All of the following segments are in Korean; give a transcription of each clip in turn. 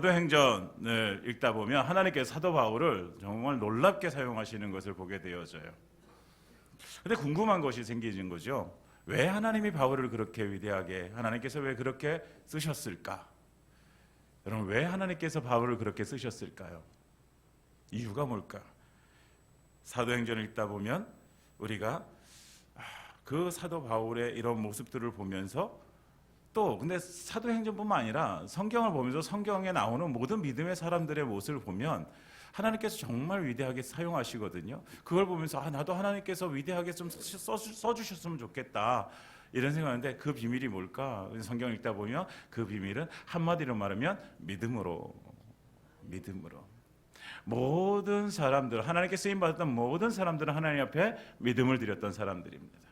사도행전을 읽다 보면 하나님께서 사도 바울을 정말 놀랍게 사용하시는 것을 보게 되어져요. 근데 궁금한 것이 생기는 거죠. 왜 하나님이 바울을 그렇게 위대하게 하나님께서 왜 그렇게 쓰셨을까? 여러분 왜 하나님께서 바울을 그렇게 쓰셨을까요? 이유가 뭘까? 사도행전을 읽다 보면 우리가 아, 그 사도 바울의 이런 모습들을 보면서 또 근데 사도행전뿐만 아니라 성경을 보면서 성경에 나오는 모든 믿음의 사람들의 모습을 보면 하나님께서 정말 위대하게 사용하시거든요. 그걸 보면서 아 나도 하나님께서 위대하게 좀 써, 써주셨으면 좋겠다 이런 생각하는데 그 비밀이 뭘까? 성경 읽다 보면 그 비밀은 한마디로 말하면 믿음으로 믿음으로 모든 사람들 하나님께 쓰임 받았던 모든 사람들은 하나님 앞에 믿음을 드렸던 사람들입니다.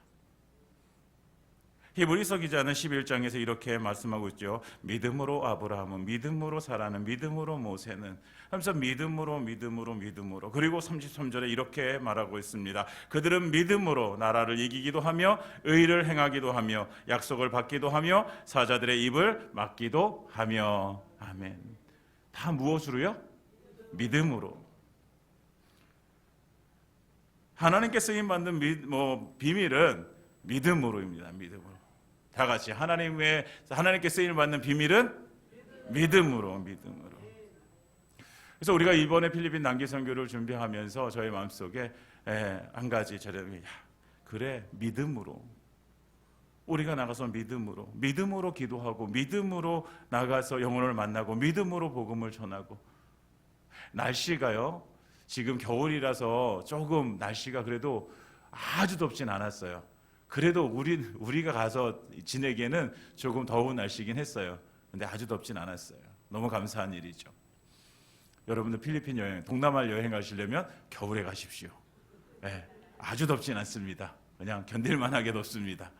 히브리서 기자는 11장에서 이렇게 말씀하고 있죠. 믿음으로 아브라함은 믿음으로 사라는 믿음으로 모세는 하면서 믿음으로 믿음으로 믿음으로 그리고 33절에 이렇게 말하고 있습니다. 그들은 믿음으로 나라를 이기기도 하며 의를 행하기도 하며 약속을 받기도 하며 사자들의 입을 막기도 하며 아멘. 다 무엇으로요? 믿음으로. 하나님께 쓰임 받는 미, 뭐 비밀은 믿음으로입니다. 믿음으로. 다 같이 하나님의 하나님께 쓰임 받는 비밀은 믿음으로 믿음으로. 그래서 우리가 이번에 필리핀 단기 선교를 준비하면서 저희 마음속에 에, 한 가지 야, 그래 믿음으로 우리가 나가서 믿음으로 믿음으로 기도하고 믿음으로 나가서 영혼을 만나고 믿음으로 복음을 전하고 날씨가요 지금 겨울이라서 조금 날씨가 그래도 아주 덥진 않았어요. 그래도 우리 우리가 가서 지내기에는 조금 더운 날씨긴 했어요. 근데 아주 덥진 않았어요. 너무 감사한 일이죠. 여러분들 필리핀 여행, 동남아 여행 가시려면 겨울에 가십시오. 예, 아주 덥진 않습니다. 그냥 견딜 만하게 덥습니다.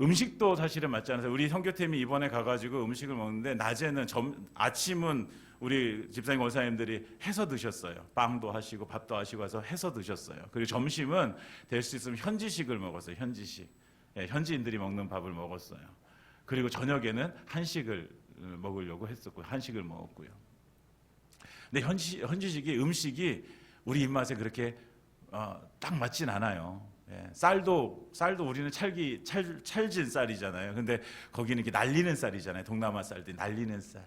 음식도 사실은 맞지 않아요. 우리 선교팀이 이번에 가가지고 음식을 먹는데 낮에는 점, 아침은 우리 집사님 원사님들이 해서 드셨어요. 빵도 하시고 밥도 하시고 해서 해서 드셨어요. 그리고 점심은 될 수 있으면 현지식을 먹었어요. 현지식. 예, 현지인들이 먹는 밥을 먹었어요. 그리고 저녁에는 한식을 어, 먹으려고 했었고 한식을 먹었고요. 근데 현지, 현지식이 음식이 우리 입맛에 그렇게 어, 딱 맞진 않아요. 예, 쌀도 쌀도 우리는 찰기 찰, 찰진 쌀이잖아요. 근데 거기는 이렇게 날리는 쌀이잖아요. 동남아 쌀들이 날리는 쌀.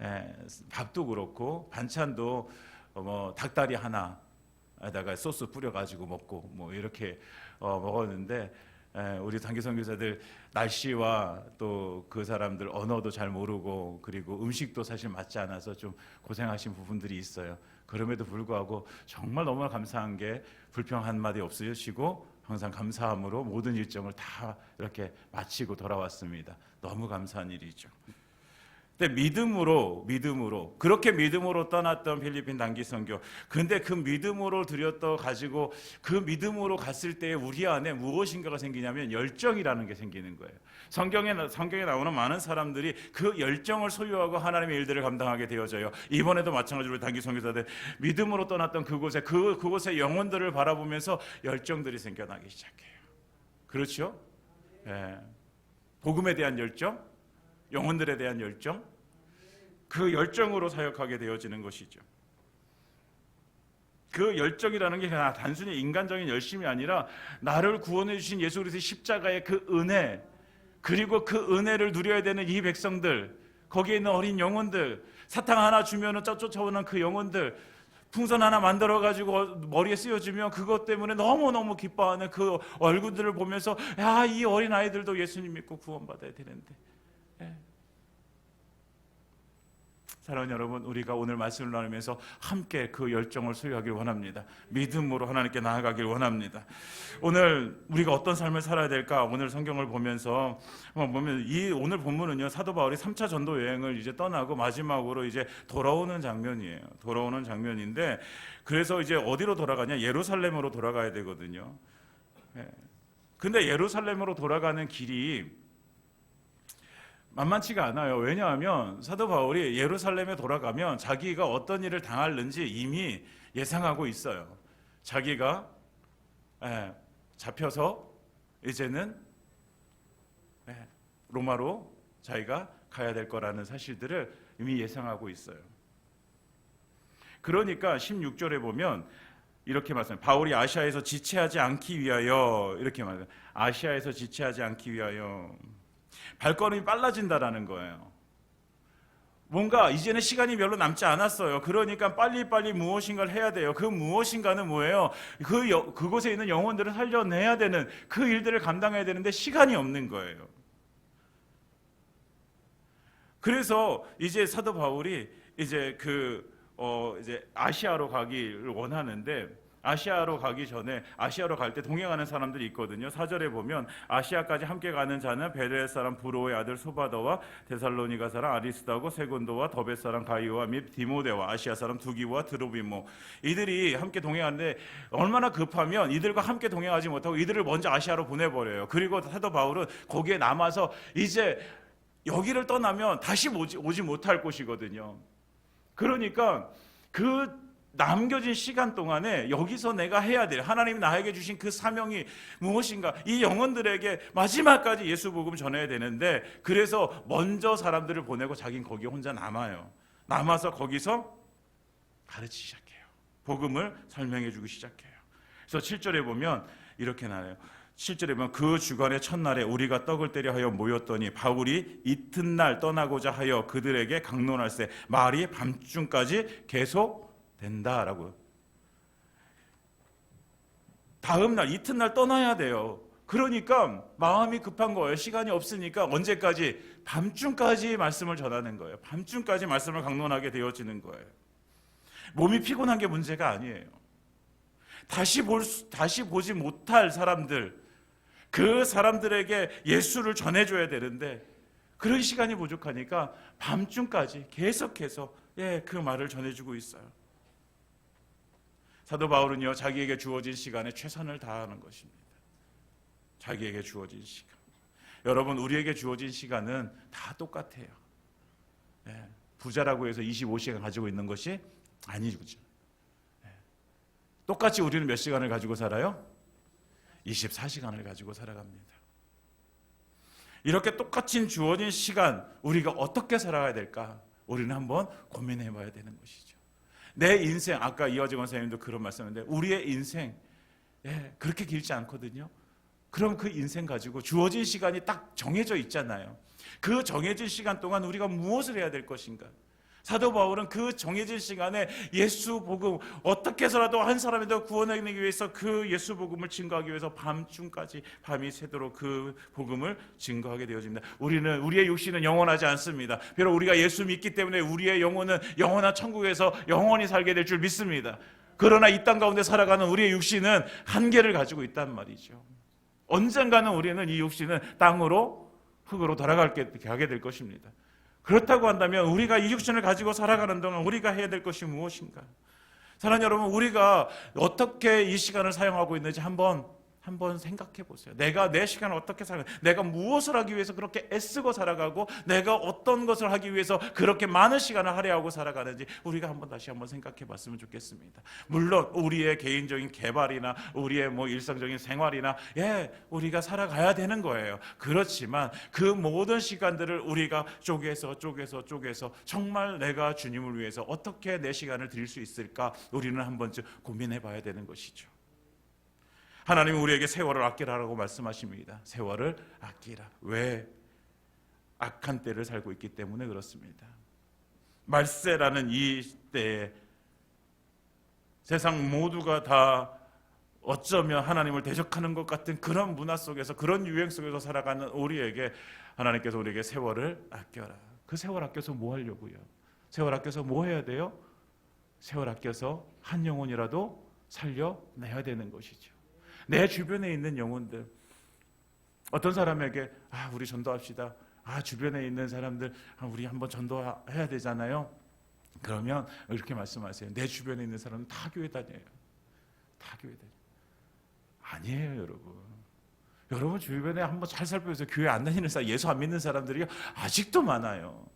예, 밥도 그렇고 반찬도 어, 뭐 닭다리 하나에다가 소스 뿌려가지고 먹고 뭐 이렇게 어, 먹었는데 예, 우리 단기 선교사들 날씨와 또 그 사람들 언어도 잘 모르고 그리고 음식도 사실 맞지 않아서 좀 고생하신 부분들이 있어요. 그럼에도 불구하고 정말 너무나 감사한 게 불평 한 마디 없으시고 항상 감사함으로 모든 일정을 다 이렇게 마치고 돌아왔습니다. 너무 감사한 일이죠. 근데 믿음으로 믿음으로 그렇게 믿음으로 떠났던 필리핀 단기 선교. 근데 그 믿음으로 들였더 가지고 그 믿음으로 갔을 때 우리 안에 무엇인가가 생기냐면 열정이라는 게 생기는 거예요. 성경에 성경에 나오는 많은 사람들이 그 열정을 소유하고 하나님의 일들을 감당하게 되어져요. 이번에도 마찬가지로 단기 선교사들 믿음으로 떠났던 그곳에 그 그곳의 영혼들을 바라보면서 열정들이 생겨나기 시작해요. 그렇죠? 예. 복음에 대한 열정, 영혼들에 대한 열정, 그 열정으로 사역하게 되어지는 것이죠. 그 열정이라는 게 그냥 단순히 인간적인 열심이 아니라 나를 구원해 주신 예수 그리스도의 십자가의 그 은혜 그리고 그 은혜를 누려야 되는 이 백성들 거기에 있는 어린 영혼들 사탕 하나 주면은 쫓아오는 그 영혼들 풍선 하나 만들어 가지고 머리에 쓰여주면 그것 때문에 너무 너무 기뻐하는 그 얼굴들을 보면서 야 이 어린 아이들도 예수님 믿고 구원받아야 되는데 예. 사랑하는 여러분, 우리가 오늘 말씀을 나누면서 함께 그 열정을 소유하길 원합니다. 믿음으로 하나님께 나아가길 원합니다. 오늘 우리가 어떤 삶을 살아야 될까? 오늘 성경을 보면서 보면 이 오늘 본문은요 사도 바울이 3차 전도 여행을 이제 떠나고 마지막으로 이제 돌아오는 장면이에요. 돌아오는 장면인데 그래서 이제 어디로 돌아가냐? 예루살렘으로 돌아가야 되거든요. 예. 근데 예루살렘으로 돌아가는 길이 만만치가 않아요. 왜냐하면 사도 바울이 예루살렘에 돌아가면 자기가 어떤 일을 당할는지 이미 예상하고 있어요. 자기가 예, 잡혀서 이제는 예, 로마로 자기가 가야 될 거라는 사실들을 이미 예상하고 있어요. 그러니까 16절에 보면 이렇게 말씀해요. 바울이 아시아에서 지체하지 않기 위하여 이렇게 말해요. 아시아에서 지체하지 않기 위하여 발걸음이 빨라진다라는 거예요. 뭔가 이제는 시간이 별로 남지 않았어요. 그러니까 빨리빨리 무엇인가를 해야 돼요. 그 무엇인가는 뭐예요? 그 여- 그곳에 있는 영혼들을 살려내야 되는 그 일들을 감당해야 되는데 시간이 없는 거예요. 그래서 이제 사도 바울이 이제 그 어 이제 아시아로 가기를 원하는데 아시아로 가기 전에 아시아로 갈 때 동행하는 사람들이 있거든요. 사절에 보면 아시아까지 함께 가는 자는 베레 사람 부로의 아들 소바더와 데살로니가 사람 아리스다고 세곤도와 더베 사람 가이오와 및 디모데와 아시아 사람 두기와 드로비모 이들이 함께 동행하는데 얼마나 급하면 이들과 함께 동행하지 못하고 이들을 먼저 아시아로 보내버려요. 그리고 사도 바울은 거기에 남아서 이제 여기를 떠나면 다시 오지, 오지 못할 곳이거든요. 그러니까 그 남겨진 시간 동안에 여기서 내가 해야 될 하나님이 나에게 주신 그 사명이 무엇인가 이 영혼들에게 마지막까지 예수 복음 전해야 되는데 그래서 먼저 사람들을 보내고 자긴 거기 혼자 남아요. 남아서 거기서 가르치기 시작해요. 복음을 설명해 주기 시작해요. 그래서 7절에 보면 이렇게 나와요. 7절에 보면 그 주간의 첫날에 우리가 떡을 때려 하여 모였더니 바울이 이튿날 떠나고자 하여 그들에게 강론할세 말이 밤중까지 계속 된다라고. 다음 날 이튿날 떠나야 돼요. 그러니까 마음이 급한 거예요. 시간이 없으니까 언제까지 밤중까지 말씀을 전하는 거예요. 밤중까지 말씀을 강론하게 되어지는 거예요. 몸이 피곤한 게 문제가 아니에요. 다시 볼 수- 다시 보지 못할 사람들 그 사람들에게 예수를 전해 줘야 되는데 그런 시간이 부족하니까 밤중까지 계속해서 예, 그 말을 전해 주고 있어요. 사도 바울은요 자기에게 주어진 시간에 최선을 다하는 것입니다. 자기에게 주어진 시간. 여러분 우리에게 주어진 시간은 다 똑같아요. 예, 부자라고 해서 25시간 가지고 있는 것이 아니죠. 예. 똑같이 우리는 몇 시간을 가지고 살아요? 24시간을 가지고 살아갑니다. 이렇게 똑같이 주어진 시간 우리가 어떻게 살아가야 될까? 우리는 한번 고민해 봐야 되는 것이죠. 내 인생 아까 이화정 선생님도 그런 말씀했는데 우리의 인생 예, 그렇게 길지 않거든요. 그럼 그 인생 가지고 주어진 시간이 딱 정해져 있잖아요. 그 정해진 시간 동안 우리가 무엇을 해야 될 것인가? 사도 바울은 그 정해진 시간에 예수 복음 어떻게 해서라도 한 사람이라도 구원하기 위해서 그 예수 복음을 증거하기 위해서 밤중까지 밤이 새도록 그 복음을 증거하게 되어집니다. 우리는 우리의 육신은 영원하지 않습니다. 비록 우리가 예수 믿기 때문에 우리의 영혼은 영원한 천국에서 영원히 살게 될 줄 믿습니다. 그러나 이 땅 가운데 살아가는 우리의 육신은 한계를 가지고 있단 말이죠. 언젠가는 우리는 이 육신은 땅으로 흙으로 돌아가게 가게 될 것입니다. 그렇다고 한다면 우리가 이 육신을 가지고 살아가는 동안 우리가 해야 될 것이 무엇인가? 사랑하는 여러분, 우리가 어떻게 이 시간을 사용하고 있는지 한번 한번 생각해 보세요. 내가 내 시간을 어떻게 살아? 내가 무엇을 하기 위해서 그렇게 애쓰고 살아가고 내가 어떤 것을 하기 위해서 그렇게 많은 시간을 할애하고 살아가는지 우리가 한번 다시 한번 생각해 봤으면 좋겠습니다. 물론 우리의 개인적인 개발이나 우리의 뭐 일상적인 생활이나 예, 우리가 살아가야 되는 거예요. 그렇지만 그 모든 시간들을 우리가 쪼개서 쪼개서 쪼개서 정말 내가 주님을 위해서 어떻게 내 시간을 드릴 수 있을까? 우리는 한 번쯤 고민해 봐야 되는 것이죠. 하나님은 우리에게 세월을 아끼라라고 말씀하십니다. 세월을 아끼라. 왜? 악한 때를 살고 있기 때문에 그렇습니다. 말세라는 이 때에 세상 모두가 다 어쩌면 하나님을 대적하는 것 같은 그런 문화 속에서 그런 유행 속에서 살아가는 우리에게 하나님께서 우리에게 세월을 아껴라. 그 세월 아껴서 뭐 하려고요? 세월 아껴서 뭐 해야 돼요? 세월 아껴서 한 영혼이라도 살려내야 되는 것이죠. 내 주변에 있는 영혼들 어떤 사람에게 아 우리 전도합시다. 아 주변에 있는 사람들 아, 우리 한번 전도해야 되잖아요. 그러면 이렇게 말씀하세요. 내 주변에 있는 사람은 다 교회 다녀요. 다 교회 다녀요. 아니에요, 여러분. 여러분 주변에 한번 잘 살펴보세요. 교회 안 다니는 사람, 예수 안 믿는 사람들이 아직도 많아요.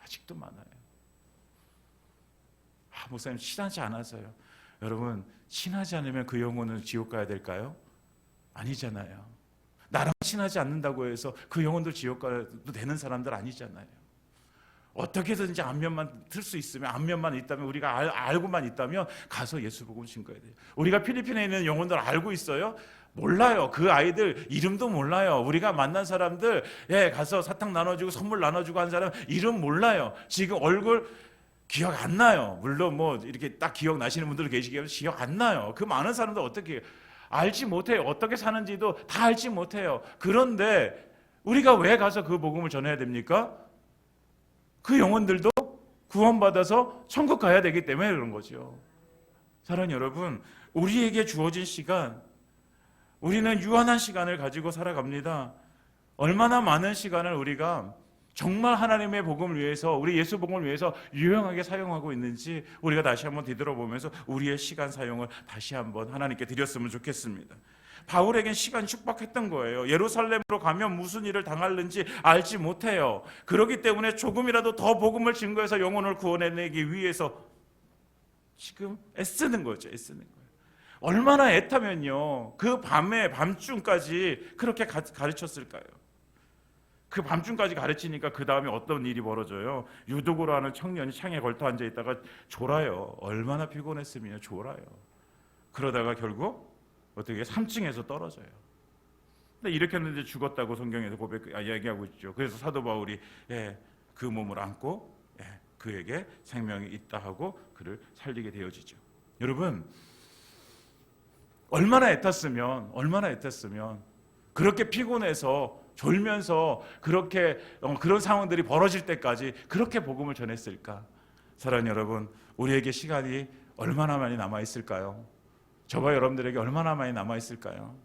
아직도 많아요. 아, 목사님 친하지 않아서요. 여러분 친하지 않으면 그 영혼은 지옥 가야 될까요? 아니잖아요. 나랑 친하지 않는다고 해서 그 영혼들 지옥 가도 되는 사람들 아니잖아요. 어떻게든지 안면만 틀 수 있으면 안면만 있다면 우리가 알, 알고만 있다면 가서 예수 복음 증거해야 돼요. 우리가 필리핀에 있는 영혼들 알고 있어요? 몰라요. 그 아이들 이름도 몰라요. 우리가 만난 사람들 예 가서 사탕 나눠주고 선물 나눠주고 한 사람 이름 몰라요. 지금 얼굴 기억 안 나요. 물론 뭐 이렇게 딱 기억 나시는 분들 계시겠지만 기억 안 나요. 그 많은 사람들 어떻게? 알지 못해요. 어떻게 사는지도 다 알지 못해요. 그런데 우리가 왜 가서 그 복음을 전해야 됩니까? 그 영혼들도 구원받아서 천국 가야 되기 때문에 그런 거죠. 사랑하는 여러분, 우리에게 주어진 시간, 우리는 유한한 시간을 가지고 살아갑니다. 얼마나 많은 시간을 우리가 정말 하나님의 복음을 위해서 우리 예수 복음을 위해서 유용하게 사용하고 있는지 우리가 다시 한번 뒤돌아보면서 우리의 시간 사용을 다시 한번 하나님께 드렸으면 좋겠습니다. 바울에겐 시간이 축박했던 거예요. 예루살렘으로 가면 무슨 일을 당할는지 알지 못해요. 그렇기 때문에 조금이라도 더 복음을 증거해서 영혼을 구원해내기 위해서 지금 애쓰는 거죠. 애쓰는 거예요. 얼마나 애타면요. 그 밤에 밤중까지 그렇게 가, 가르쳤을까요? 그 밤중까지 가르치니까 그 다음에 어떤 일이 벌어져요? 유독으로 하는 청년이 창에 걸터 앉아 있다가 졸아요. 얼마나 피곤했으면 졸아요. 그러다가 결국 어떻게 3층에서 떨어져요. 근데 이렇게 했는데 죽었다고 성경에서 고백 아, 이야기하고 있죠. 그래서 사도 바울이 예, 그 몸을 안고 예, 그에게 생명이 있다 하고 그를 살리게 되어지죠. 여러분 얼마나 애탔으면 얼마나 애탔으면 그렇게 피곤해서 졸면서 그렇게 어, 그런 상황들이 벌어질 때까지 그렇게 복음을 전했을까? 사랑하는 여러분, 우리에게 시간이 얼마나 많이 남아 있을까요? 저와 여러분들에게 얼마나 많이 남아 있을까요?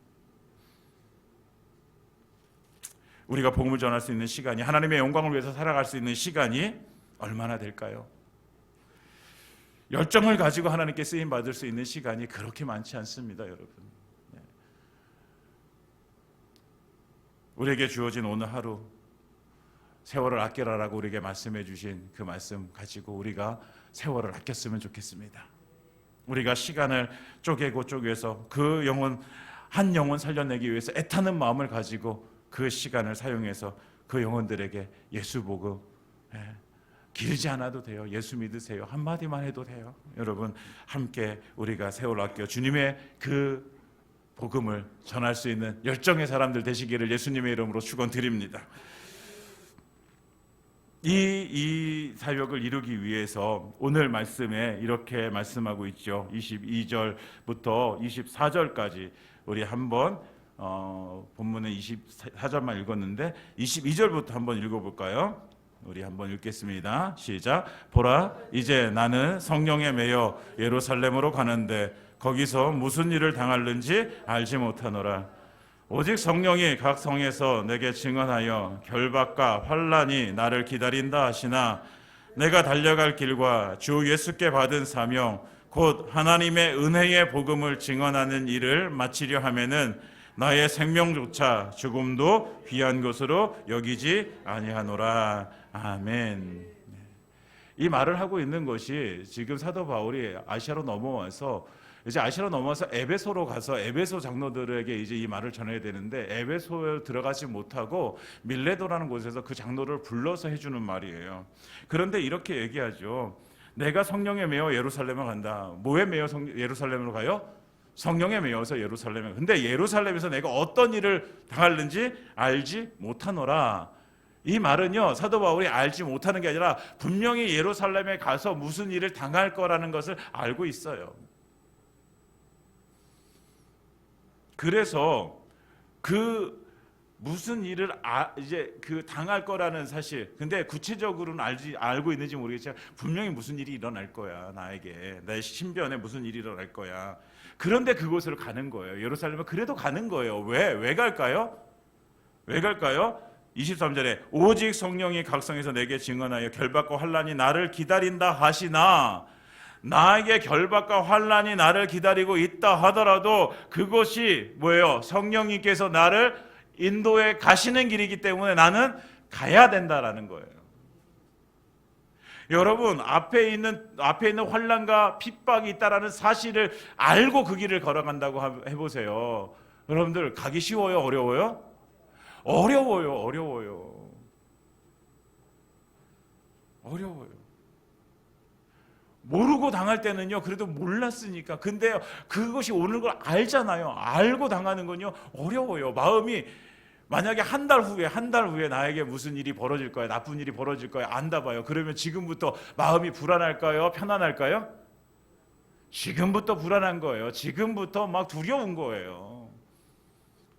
우리가 복음을 전할 수 있는 시간이 하나님의 영광을 위해서 살아갈 수 있는 시간이 얼마나 될까요? 열정을 가지고 하나님께 쓰임 받을 수 있는 시간이 그렇게 많지 않습니다, 여러분. 우리에게 주어진 오늘 하루 세월을 아껴라라고 우리에게 말씀해 주신 그 말씀 가지고 우리가 세월을 아꼈으면 좋겠습니다. 우리가 시간을 쪼개고 쪼개서 그 영혼 한 영혼 살려내기 위해서 애타는 마음을 가지고 그 시간을 사용해서 그 영혼들에게 예수 복음 예, 길지 않아도 돼요. 예수 믿으세요. 한마디만 해도 돼요. 여러분 함께 우리가 세월 아껴 주님의 그 복음을 전할 수 있는 열정의 사람들 되시기를 예수님의 이름으로 축원드립니다. 이, 이 사역을 이루기 위해서 오늘 말씀에 이렇게 말씀하고 있죠. 22절부터 24절까지 우리 한번 어, 본문은 24절만 읽었는데 22절부터 한번 읽어볼까요? 우리 한번 읽겠습니다. 시작. 보라, 이제 나는 성령에 매여 예루살렘으로 가는데 거기서 무슨 일을 당할는지 알지 못하노라. 오직 성령이 각 성에서 내게 증언하여 결박과 환란이 나를 기다린다 하시나 내가 달려갈 길과 주 예수께 받은 사명 곧 하나님의 은혜의 복음을 증언하는 일을 마치려 하면은 나의 생명조차 죽음도 귀한 것으로 여기지 아니하노라 아멘. 이 말을 하고 있는 것이 지금 사도 바울이 아시아로 넘어와서 이제 아시아로 넘어와서 에베소로 가서 에베소 장로들에게 이제 이 말을 전해야 되는데 에베소에 들어가지 못하고 밀레도라는 곳에서 그 장로를 불러서 해주는 말이에요. 그런데 이렇게 얘기하죠. 내가 성령에 매어 예루살렘을 간다. 뭐에 매어 성, 예루살렘으로 가요? 성령에 매여서 예루살렘에. 근데 예루살렘에서 내가 어떤 일을 당하는지 알지 못하노라. 이 말은요 사도 바울이 알지 못하는 게 아니라 분명히 예루살렘에 가서 무슨 일을 당할 거라는 것을 알고 있어요. 그래서 그 무슨 일을 아, 이제 그 당할 거라는 사실. 근데 구체적으로는 알지 알고 있는지 모르겠지만 분명히 무슨 일이 일어날 거야 나에게 내 신변에 무슨 일이 일어날 거야. 그런데 그곳으로 가는 거예요. 예루살렘은 그래도 가는 거예요. 왜? 왜 갈까요? 왜 갈까요? 23절에 오직 성령이 각성에서 내게 증언하여 결박과 환란이 나를 기다린다 하시나 나에게 결박과 환란이 나를 기다리고 있다 하더라도 그것이 뭐예요? 성령님께서 나를 인도에 가시는 길이기 때문에 나는 가야 된다라는 거예요. 여러분 앞에 있는 앞에 있는 환란과 핍박이 있다라는 사실을 알고 그 길을 걸어간다고 해보세요. 여러분들 가기 쉬워요, 어려워요? 어려워요, 어려워요. 어려워요. 모르고 당할 때는요, 그래도 몰랐으니까. 근데 그것이 오는 걸 알잖아요. 알고 당하는 건요, 어려워요. 마음이 만약에 한 달 후에, 한 달 후에 나에게 무슨 일이 벌어질 거야, 나쁜 일이 벌어질 거야, 안다 봐요. 그러면 지금부터 마음이 불안할까요? 편안할까요? 지금부터 불안한 거예요. 지금부터 막 두려운 거예요.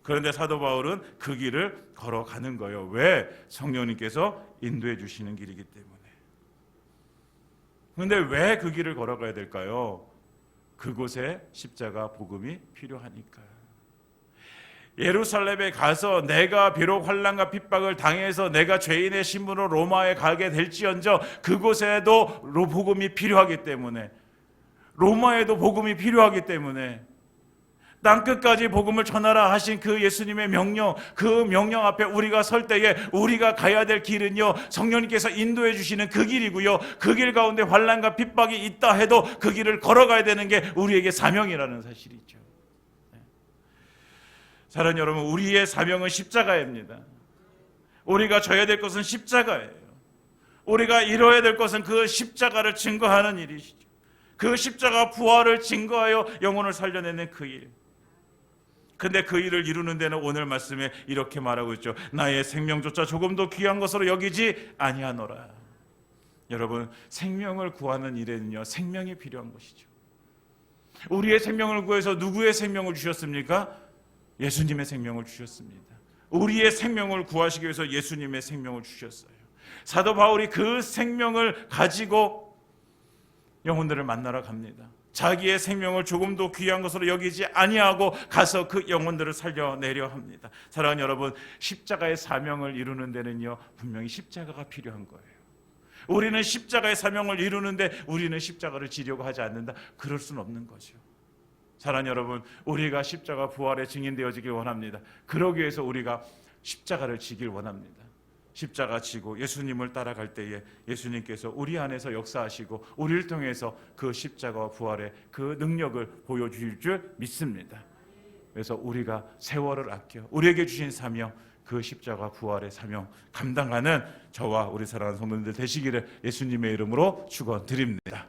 그런데 사도 바울은 그 길을 걸어가는 거예요. 왜? 성령님께서 인도해 주시는 길이기 때문에. 그런데 왜 그 길을 걸어가야 될까요? 그곳에 십자가 복음이 필요하니까요. 예루살렘에 가서 내가 비록 환란과 핍박을 당해서 내가 죄인의 신분으로 로마에 가게 될지언정 그곳에도 로- 복음이 필요하기 때문에 로마에도 복음이 필요하기 때문에 땅 끝까지 복음을 전하라 하신 그 예수님의 명령, 그 명령 앞에 우리가 설 때에 우리가 가야 될 길은요, 성령님께서 인도해 주시는 그 길이고요, 그 길 가운데 환란과 핍박이 있다 해도 그 길을 걸어가야 되는 게 우리에게 사명이라는 사실이죠. 네. 사랑하는 여러분, 우리의 사명은 십자가입니다. 우리가 져야 될 것은 십자가예요. 우리가 이뤄야 될 것은 그 십자가를 증거하는 일이시죠. 그 십자가 부활을 증거하여 영혼을 살려내는 그 일. 근데 그 일을 이루는 데는 오늘 말씀에 이렇게 말하고 있죠. 나의 생명조차 조금도 귀한 것으로 여기지 아니하노라. 여러분, 생명을 구하는 일에는요, 생명이 필요한 것이죠. 우리의 생명을 구해서 누구의 생명을 주셨습니까? 예수님의 생명을 주셨습니다. 우리의 생명을 구하시기 위해서 예수님의 생명을 주셨어요. 사도 바울이 그 생명을 가지고 영혼들을 만나러 갑니다. 자기의 생명을 조금도 귀한 것으로 여기지 아니하고 가서 그 영혼들을 살려내려 합니다. 사랑하는 여러분, 십자가의 사명을 이루는 데는요, 분명히 십자가가 필요한 거예요. 우리는 십자가의 사명을 이루는데 우리는 십자가를 지려고 하지 않는다. 그럴 수는 없는 거죠. 사랑하는 여러분, 우리가 십자가 부활에 증인 되어지길 원합니다. 그러기 위해서 우리가 십자가를 지길 원합니다. 십자가 지고 예수님을 따라갈 때에 예수님께서 우리 안에서 역사하시고 우리를 통해서 그 십자가와 부활의 그 능력을 보여주실 줄 믿습니다. 그래서 우리가 세월을 아껴 우리에게 주신 사명 그 십자가 부활의 사명 감당하는 저와 우리 사랑하는 성도님들 되시기를 예수님의 이름으로 축원드립니다.